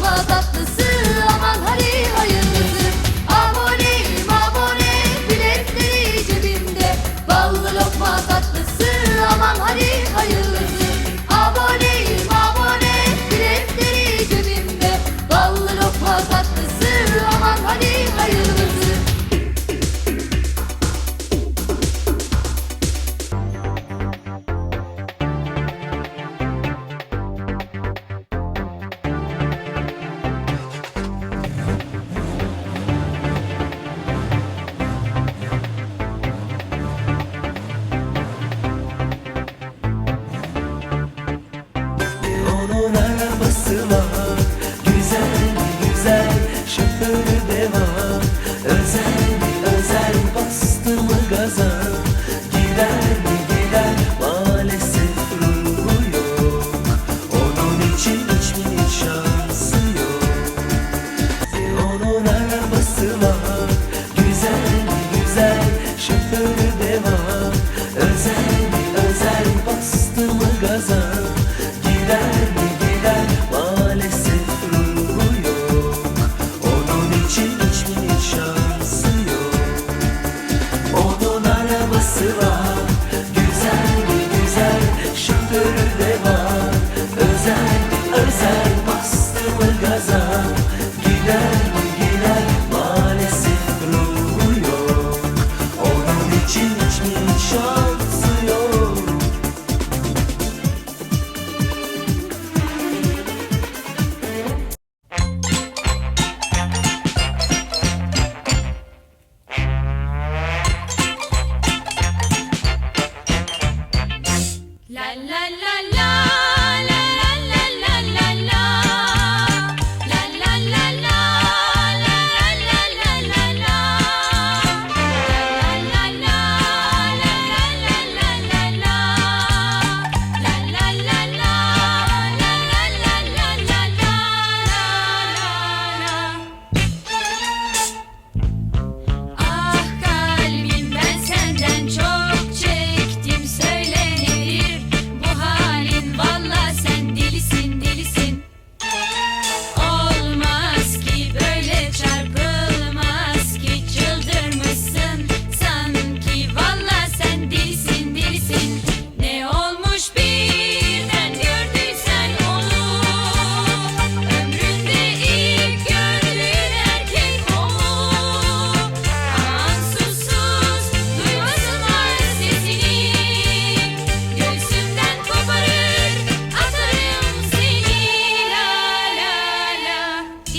Baba after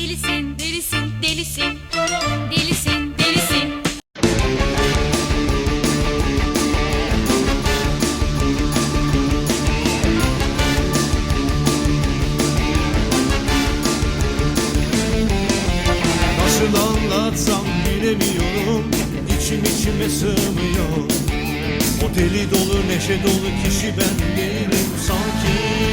delisin, delisin, delisin. Delisin, delisin. Nasıl anlatsam bilemiyorum İçim içime sığmıyor O deli dolu neşe dolu kişi ben değilim sanki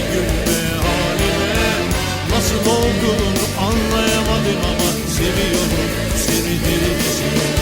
nasıl olduğunu anlayamadım ama seviyorum seni deli deli.